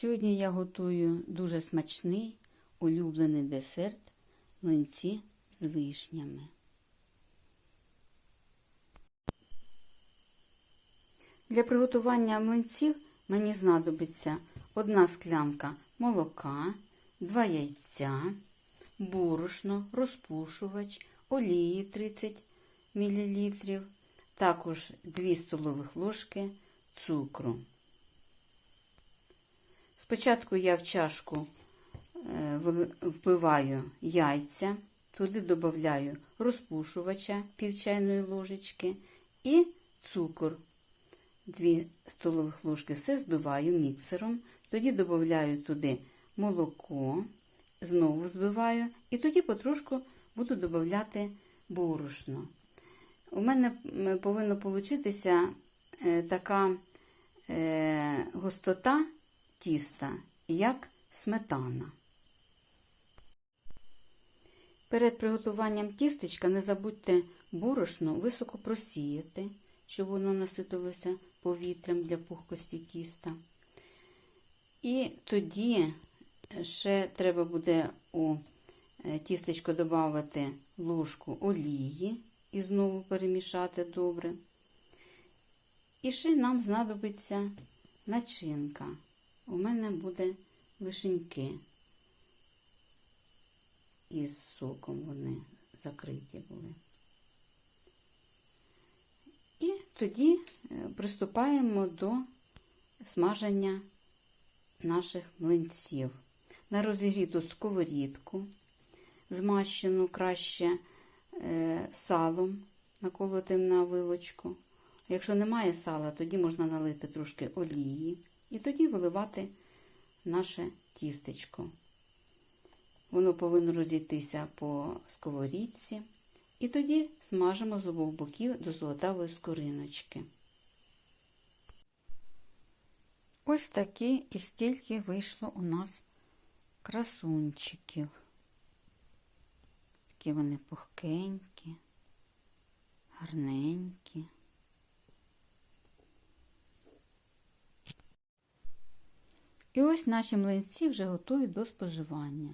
Сьогодні я готую дуже смачний улюблений десерт млинці з вишнями. Для приготування млинців мені знадобиться одна склянка молока, два яйця, борошно, розпушувач, олії 30 мл, також 2 столових ложки цукру. Спочатку я в чашку е, вбиваю яйця, туди додаю розпушувача пів чайної ложечки і цукор 2 столових ложки. Все збиваю міксером, тоді додаю туди молоко, знову збиваю, і тоді потрошку буду додати борошно. У мене повинна получитися така е, густота тіста, як сметана. Перед приготуванням тістечка не забудьте борошно високо просіяти, щоб воно наситилося повітрям для пухкості тіста. І тоді ще треба буде у тістечко додати ложку олії і знову перемішати добре. І ще нам знадобиться начинка. У мене буде вишеньки. Із соком вони закриті були. І тоді приступаємо до смаження наших млинців. На розігріту сковорідку, змащену краще салом, наколотим на вилочку. Якщо немає сала, тоді можна налити трошки олії і тоді виливати наше тістечко. Воно повинно розійтися по сковорідці. І тоді смажимо з обох боків до золотавої скориночки. Ось такі і стільки вийшло у нас красунчиків. Такі вони пухкенькі, гарненькі. І ось наші млинці вже готові до споживання.